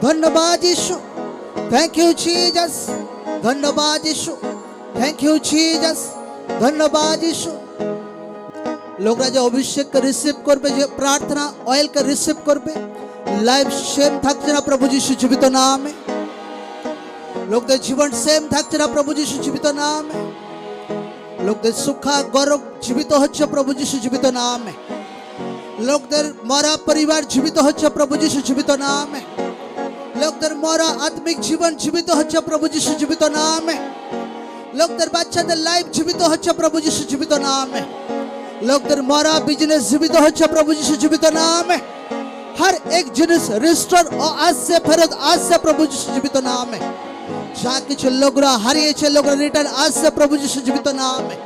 ধন্যবাদ যিশু thank you Jesus ধন্যবাদ যিশু থ্যাংক ইউ জিজাস ধন্যবাদ যিশু লোকরা যে অভিষেককে রিসিভ করবে যে প্রার্থনা অয়েলকে রিসিভ করবে লাইফ সেম থাকছে না প্রভু যিশু জীবিত নামে লোকদের জীবন সেম থাকছে না প্রভু যিশু জীবিত নামে লোকদের সুখা গৌরব জীবিত হচ্ছে প্রভু যিশু জীবিত নামে লোকদের মরা পরিবার জীবিত হচ্ছে প্রভু যিশু জীবিত নামে লোকদের মরা আত্মিক জীবন জীবিত হচ্ছে প্রভু যিশু জীবিত নামে লোকদের বাচ্চাদের লাইফ জীবিত হচ্ছে প্রভু যিশু জীবিত নামে লোকদের মরা বিজনেস জীবিত হচ্ছে প্রভু যিশু জীবিত নামে हर एक जिनिस रिस्टोर ও আসছে ফেরত আসছে প্রভু যিশু জীবিত নামে যা কিছু লোকরা হারিয়েছে লোকরা রিটার্ন আসছে প্রভু যিশু জীবিত নামে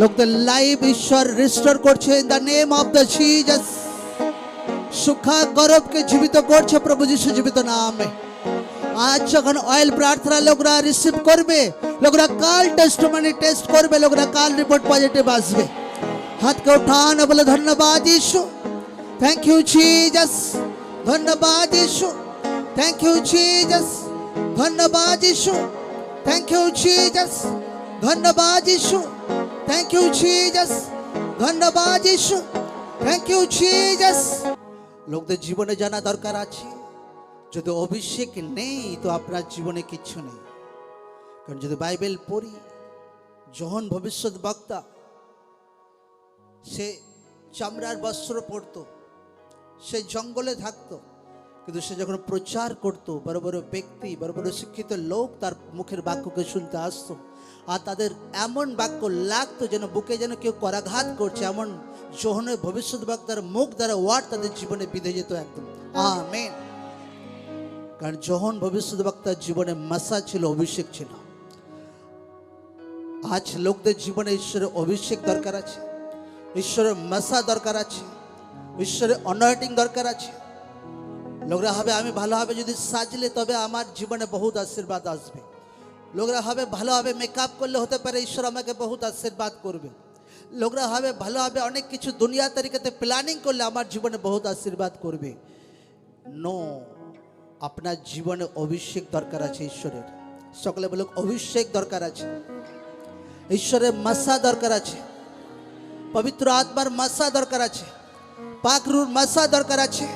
লোকদের লাইফ ঈশ্বর রিস্টোর করছে in the name of the Jesus সুখা গৌরবকে জীবিত করছে প্রভু যিশু জীবিত নামে আজ যখন অয়েল প্রার্থনা লোকরা রিসিভ করবে লোকরা কাল টেস্টমানি টেস্ট করবে লোকরা কাল রিপোর্ট পজিটিভ আসবে হাতকে উঠানো বলে ধন্যবাদ যিশু থ্যাংক ইউ জিজাস ধন্যবাদ যিশু থ্যাংক ইউ জিজাস ধন্যবাদ যিশু থ্যাংক ইউ জিজাস ধন্যবাদ যিশু থ্যাংক ইউ জিজাস ধন্যবাদ যিশু থ্যাংক ইউ জিজাস লোকদের জীবনে জানা দরকার আছে। যদি অভিষেক নেই, তো আপনার জীবনে কিচ্ছু নেই। কারণ যদি বাইবেল পড়ি, যখন ভবিষ্যৎ বক্তা, সে চামড়ার বস্ত্র পরতো, সে জঙ্গলে থাকতো কিন্তু সে যখন প্রচার করতো, বড় বড় ব্যক্তি, বড় বড় শিক্ষিত লোক তার মুখের বাক্যকে শুনতে আসতো। আর তাদের এমন বাক্য লাগতো যেন বুকে যেন কেউ করাঘাত করছে, এমন যৌনের ভবিষ্যৎ বক্তার মুখ দ্বারা ওয়ার্ড তাদের জীবনে বিঁধে যেত একদম। আমেন। কারণ যখন ভবিষ্যৎ বক্তার জীবনে মাসা ছিল, অভিষেক ছিল। আজ লোকদের জীবনে ঈশ্বরের অভিষেক দরকার আছে, ঈশ্বরের মাসা দরকার আছে, ঈশ্বরের অনয়টিং দরকার আছে। লোকরা হবে, আমি ভালোভাবে যদি সাজলে তবে আমার জীবনে বহুত আশীর্বাদ আসবে। লোকরা হবে ভালোভাবে মেকআপ করলে হতে পারে ঈশ্বর আমাকে বহুত আশীর্বাদ করবে। লোকরা হবে ভালোভাবে অনেক কিছু দুনিয়া তরিকাতে প্ল্যানিং করলে আমার জীবনে বহুত আশীর্বাদ করবে। নো আপনার জীবনে অভিষেক দরকার আছে ঈশ্বরের। সকলে বলুক, অভিষেক দরকার আছে। ঈশ্বরের মাসা দরকার আছে। পবিত্র আত্মার মাসা দরকার আছে। পাকরুর মাসা দরকার আছে।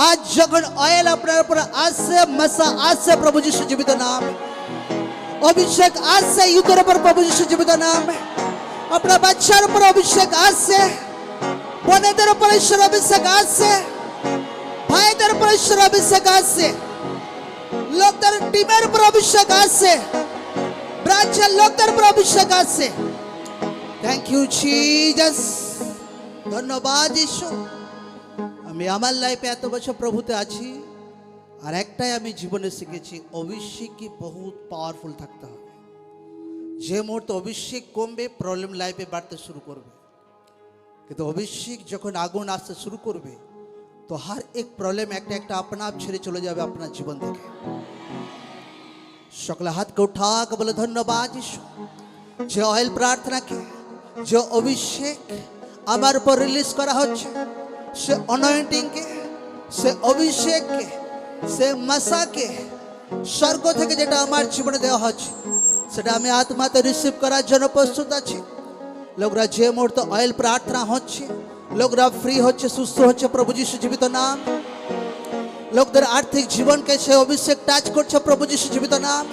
আজ যখন অয়েল আপনার উপর আসছে মাসা আসছে প্রভু যিশু জীবিত নাম অভিষেক আসছে ইউদের উপর প্রভু যিশু জীবিত নাম আপনার বাচ্চার উপর অভিষেক আসছে বোনেদের উপর ঈশ্বর অভিষেক আসছে ভাইদের উপর ঈশ্বর অভিষেক আসছে লোকদের টিমের উপর অভিষেক আসছে ব্রাঞ্চের লোকদের উপর অভিষেক আসছে থ্যাংক ইউ জিজাস ধন্যবাদ ঈশ্বর আমি আমার লাইফে এত বছর প্রভুতে আছি, আর একটাই আমি জীবনে শিখেছি, অভিষেকই বহুত পাওয়ারফুল থাকতে হবে। যে মুহূর্তে অভিষেক কমবে প্রবলেম লাইফে বাড়তে শুরু করবে। কিন্তু অভিষেক যখন আগুন আসতে শুরু করবে, তো হর এক প্রবলেম একটা একটা আপনা আপ ছেড়ে চলে যাবে আপনার জীবন থেকে। সকলে হাতকে উঠাক, বলে ধন্যবাদ যে অয়েল প্রার্থনাকে যে অভিষেক আমার উপর রিলিজ করা হচ্ছে সে অনয়েন্টিংকে সে অভিষেককে সে মাসাকে স্বর্গ থেকে যেটা আমার জীবনে দেওয়া হচ্ছে সেটা আমি আত্মাতে রিসিভ করার জন্য প্রস্তুত আছি লোকরা যে মুহূর্তে অয়েল প্রার্থনা হচ্ছে লোকরা ফ্রি হচ্ছে সুস্থ হচ্ছে প্রভু যিশু জীবিত নাম লোকদের আর্থিক জীবনকে সে অভিষেক টাচ করছে প্রভু যিশু জীবিত নাম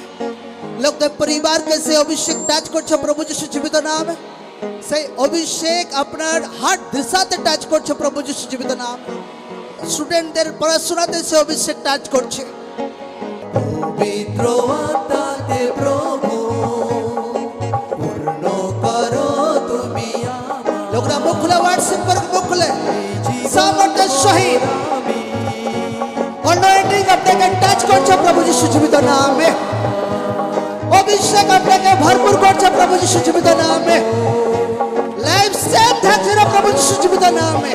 লোকদের পরিবারকে সে অভিষেক টাচ করছে প্রভু যিশু জীবিত নাম সেই অভিষেক আপনার হার্ট দিশাতে টাচ করছে প্রভু যিশু জীবিত নাম। স্টুডেন্টদের পড়াশোনাতে সে অভিষেক টাচ করছে। পবিত্র আত্মাতে প্রভু পূর্ণ করো তুমি লোকরা মুখ খুলে হোয়াটসঅ্যাপ করে মুখ খুলে। সামর্থ্যের সহিত। আমি আপনাকে টাচ করছে প্রভু যিশু জীবিত নামে। অভিষেক আপনাকে ভরপুর করছে প্রভু যিশু জীবিত নামে। प्रभु यीशु जीवित नाम में।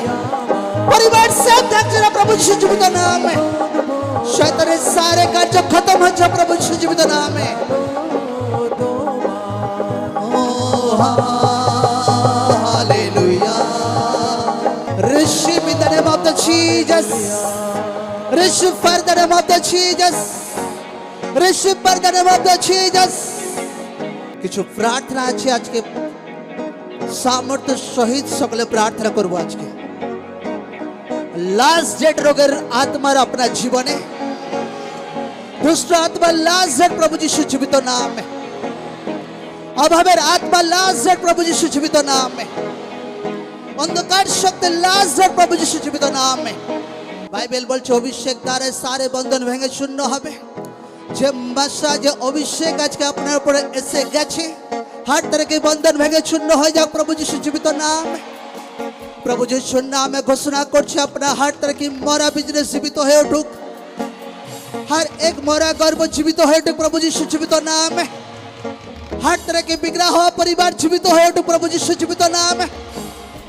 परिवार सब ढक जा प्रभु यीशु जीवित नाम में। शैतान के सारे कार्य खत्म हो जा प्रभु यीशु जीवित नाम में। ऋषि ऋषि पर प्रार्थना आज के সামর্থ্য সহিত সকলে প্রার্থনা করব আজকে লাস্ট ডেট রোগের আত্মার আপনার জীবনে দুষ্ট আত্মা লাস্ট ডেট প্রভু যিশু জীবিত নামে অভাবের আত্মা লাস্ট ডেট প্রভু যিশু জীবিত নামে অন্ধকার শক্তি লাস্ট ডেট প্রভু যিশু জীবিত নামে বাইবেল বলছে অভিষেক দ্বারে সারে বন্ধন ভেঙে শূন্য হবে যে মাসা যে অভিষেক আজকে আপনার উপরে এসে গেছে হার তরকে বন্ধন ভেঙে শূন্য হয়ে যাক প্রভু যিশু জীবিত নামে প্রভু যিশুর নামে ঘোষণা করছে আপনার হার তরকি মরা বিজনেস জীবিত হয়ে উঠুক हर एक मोरा गर्भ जीवित हो उठुक प्रभु जी जीवित नाम है हर तरह के बिगड़ा हुआ परिवार जीवित हो उठुक प्रभु जी जीवित नाम है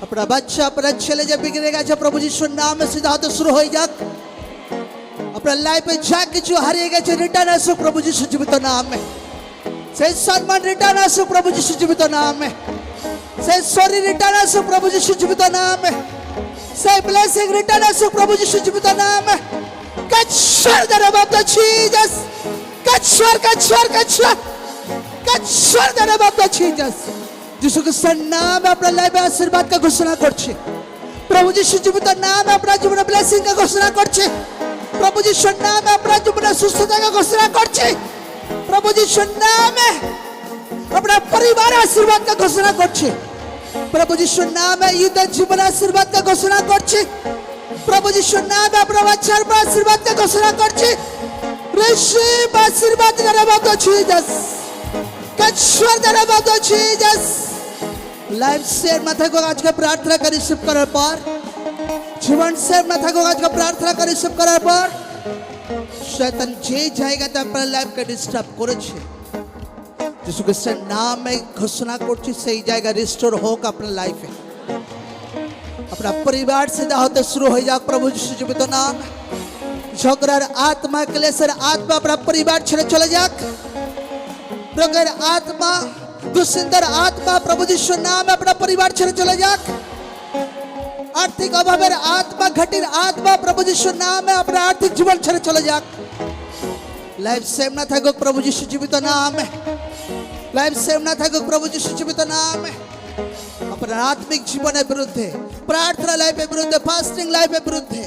अपना बच्चा अपना छेले जब बिगड़ेगा जब प्रभु जी नाम में सीधा तो शुरू हो जाक अपना लाइफ में जाके जो हारिएगा जो रिटर्न आसु प्रभु जी जीवित नाम में সেই সম্মান রিটার্ন আসু প্রভু যিশু জীবিত নামে সেই শরীর রিটার্ন আসু প্রভু যিশু জীবিত নামে সেই ব্লেসিং রিটার্ন আসু প্রভু যিশু জীবিত নামে কচ্ছর দ্বারা বাপ জিজাস কচ্ছর কচ্ছর কচ্ছর কচ্ছর দ্বারা বাপ জিজাস যিশু খ্রিস্টের নামে আপনার লাইফে আশীর্বাদ কা ঘোষণা করছি প্রভু যিশু জীবিত নামে আপনার জীবনে ব্লেসিং কা ঘোষণা করছি প্রভু যিশুর নামে আপনার জীবনে সুস্থতা কা ঘোষণা করছি प्रभु जी सुनामे अपना परिवार आशीर्वाद का घोषणा करछे। प्रभु जी सुनामे युद्ध जीवन आशीर्वाद का घोषणा करछे। प्रभु जी सुनामे अपना बच्चा पर आशीर्वाद का घोषणा करछे। रिसीव आशीर्वाद करे भगवान जीसस कच्छर करे भगवान जीसस लाइफ शेयर माथा को आज का प्रार्थना करी शिव करे पर। जीवन शेयर माथा को आज का प्रार्थना करी शिव करे पर। শয়তান যে জায়গাতে আপনার লাইফকে ডিস্টার্ব করেছে যিশু খ্রিস্টের নামে ঘোষণা করছি সেই জায়গা রিস্টোর হোক আপনার লাইফে अपना परिवार सीधा होते शुरू हो जाओ प्रभु यीशु जीवित नाम झगड़ार आत्मा क्लेशर आत्मा अपना परिवार छेड़े चले जाक प्रगर आत्मा दुश्चिंतर आत्मा प्रभु यीशु नाम अपना परिवार छेड़े चले जाक আর্থিক অভাবের আত্মা ঘাটির আত্মা প্রভু যিশুর নামে আপনার আর্থিক জীবন ছেড়ে চলে যাক লাইফ সেম না থাকুক প্রভু যিশু জীবিত নামে লাইফ সেম না থাকুক প্রভু যিশু জীবিত নামে আপনার আত্মিক জীবনের বিরুদ্ধে প্রার্থনা লাইফের বিরুদ্ধে ফাস্টিং লাইফের বিরুদ্ধে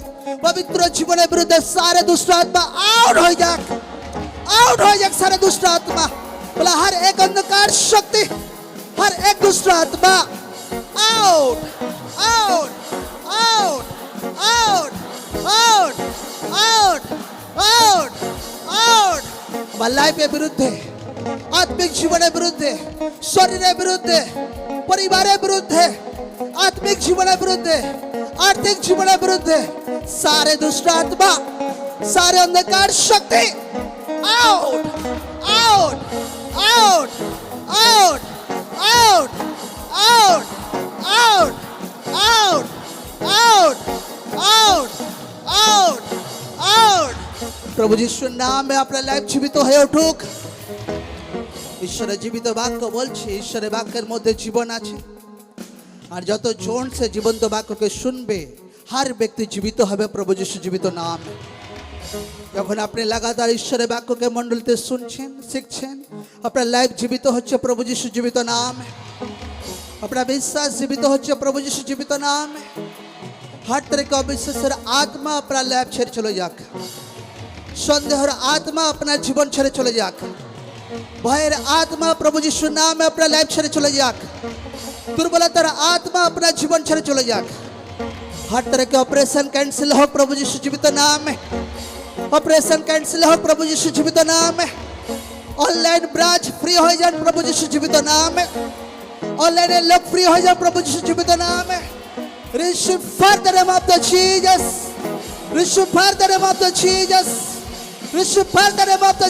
পবিত্র জীবনের বিরুদ্ধে সারে দুষ্ট আত্মা আউট হয়ে যাক আউট হয়ে যাক সারে দুষ্ট আত্মা বলে হর এক অন্ধকার শক্তি হর এক দুষ্ট আত্মা আউট আউট वल्लाइपे विरुद्धे आत्मिक जीवने विरुद्धे शरीरे परिवार विरुद्ध है आत्मिक जीवने विरुद्धे आर्थिक जीवन विरुद्ध है सारे दुष्ट आत्मा सारे अंधकार शक्ति आउट आउट, आउट। প্রভু যিশুর নামে আপনার লাইফ জীবিত হয়ে উঠুক। ঈশ্বরের জীবিত বাক্য বলছি, ঈশ্বরের বাক্যের মধ্যে জীবন আছে। আর যত জন সে জীবন্ত বাক্যকে শুনবে, হার ব্যক্তি জীবিত হবে প্রভু যিশু জীবিত নাম। যখন আপনি লাগাতার ঈশ্বরের বাক্যকে মণ্ডলিতে শুনছেন, শিখছেন, আপনার লাইফ জীবিত হচ্ছে প্রভু যিশু জীবিত নাম। আপনার বিশ্বাস জীবিত হচ্ছে প্রভু যিশু জীবিত নাম। হার তরিকা অবিশ্বাসের আত্মা আপনার লাইফ ছেড়ে চলে যাক। সন্দেহের আত্মা আপনার জীবন ছেড়ে চলে যাক ভয়ের আত্মা প্রভু যিশুর নামে আপনার লাইফ ছেড়ে চলে যাক দুর্বলতার আত্মা আপনার জীবন ছেড়ে চলে যাক हर तरह के ऑपरेशन कैंसिल हो प्रभु यीशु जीवित नाम में ऑपरेशन कैंसिल हो प्रभु यीशु जीवित नाम में ऑनलाइन ब्रांच फ्री हो जाए प्रभु यीशु जीवित नाम में ऑनलाइन लोग फ्री हो जाए प्रभु यीशु जीवित नाम में receive further name of the Jesus receive further name of the Jesus receive power in the name of the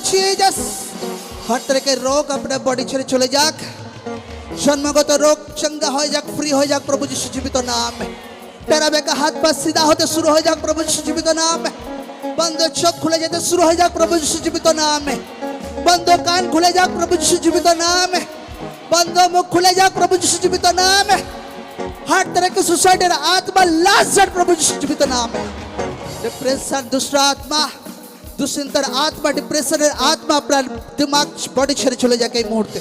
हर तरह के रोग अपने बॉडी से चले जाक। जन्मगत रोग चंगा हो जाक, फ्री हो जाक, प्रभु जी जीवित नाम है। तेरा बेका हाथ पास सीधा होते शुरू हो जाक, प्रभु जी जीवित नाम है। बंद चोक खुले जाते शुरू हो जाक, प्रभु जी जीवित नाम है। बंद कान खुले जाक, प्रभु जी जीवित नाम है। बंद मुख खुले जाक, प्रभु जी जीवित नाम है। हर तरह के सुसाइड आत्मा लास्ट प्रभु जी जीवित नाम है। डिप्रेशन दुष्ट आत्मा। দুশ্চিন্তার আত্মা ডিপ্রেশনের আত্মা আপনার দিমাগ বডি ছেড়ে চলে যাক এই মুহূর্তে।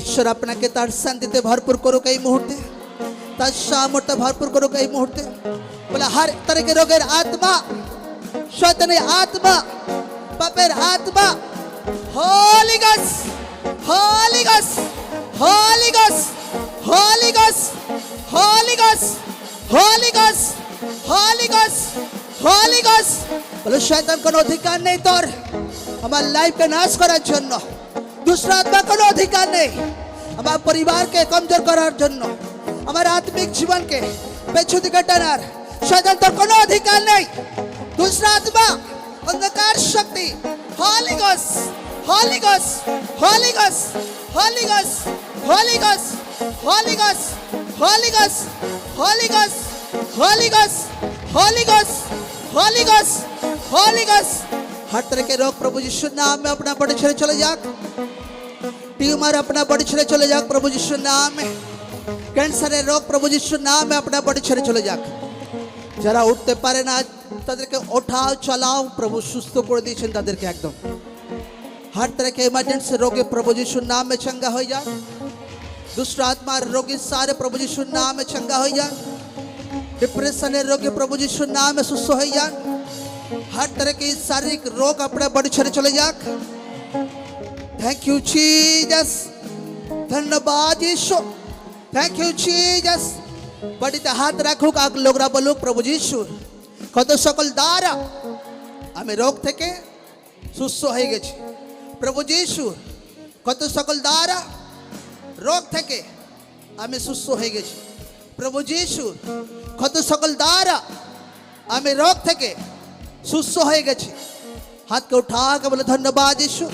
ঈশ্বর আপনাকে তার শান্তিতে ভরপুর করুক এই মুহূর্তে। তার সামর্থ্য ভরপুর করুক এই মুহূর্তে। বলে, হর তরকে রোগের আত্মা, শয়তানের আত্মা, পাপের আত্মা হোলি গস হোলি গস হোলি গস হোলি গস বলে শয়তান কোনো অধিকার নেই তোর আমার লাইফকে নাশ করার জন্য দুসরা আত্মা কোনো অধিকার নেই আমার পরিবারকে কমজোর করার জন্য আমার আত্মিক জীবনকে পেছুতি ঘটানোর শয়তান তোর কোনো অধিকার নেই দুসরা আত্মা অন্ধকার শক্তি হলিগস হলিগস হলিগস হলিগস হলিগস হলিগস হলিগস হলিগস হলিগস হলিগস হলিগস होली गस हर तरह के रोग प्रभु जी शुद्ध नाम में अपना बड़े छड़े चले जा ट्यूमर अपना बड़े छड़े चले जा प्रभु जी शुद्ध नाम में। कैंसर है रोग प्रभु जी शुद्ध नाम में अपना बड़े छड़े चले जाग जरा उठते पारे ना উঠতে के उठाओ, चलाओ, प्रभु सुस्त প্রভু दी করে দিয়েছেন के एकदम। हर तरह के इमरजेंसी रोगी प्रभु जी शुद्ध नाम में चंगा हो जाए दुष्ट आत्मा रोगी सारे प्रभु जी शुद्ध नाम में चंगा हो जाए डिप्रेशन है रोगी प्रभु जी शुद्ध नाम में सुस्त हो जाए हर तरह की शारीरिक रोग अपने बड़ी ছেড়ে চলে যাক থ্যাংক ইউ জিসাস ধন্যবাদ যিশু থ্যাংক ইউ জিসাস বডিতে হাত রাখুক আগ লোকরা বলুক প্রভু যিশুর কত সকল দ্বারা আমি রোগ থেকে সুস্থ হয়ে গেছি প্রভু যিশুর কত সকল দ্বারা রোগ থেকে আমি সুস্থ হয়ে গেছি প্রভু যিশুর কত সকল দ্বারা আমি রোগ থেকে সুস্থ হয়ে গেছে। হাতকে উঠা কে বলে ধন্যবাদ যিশু।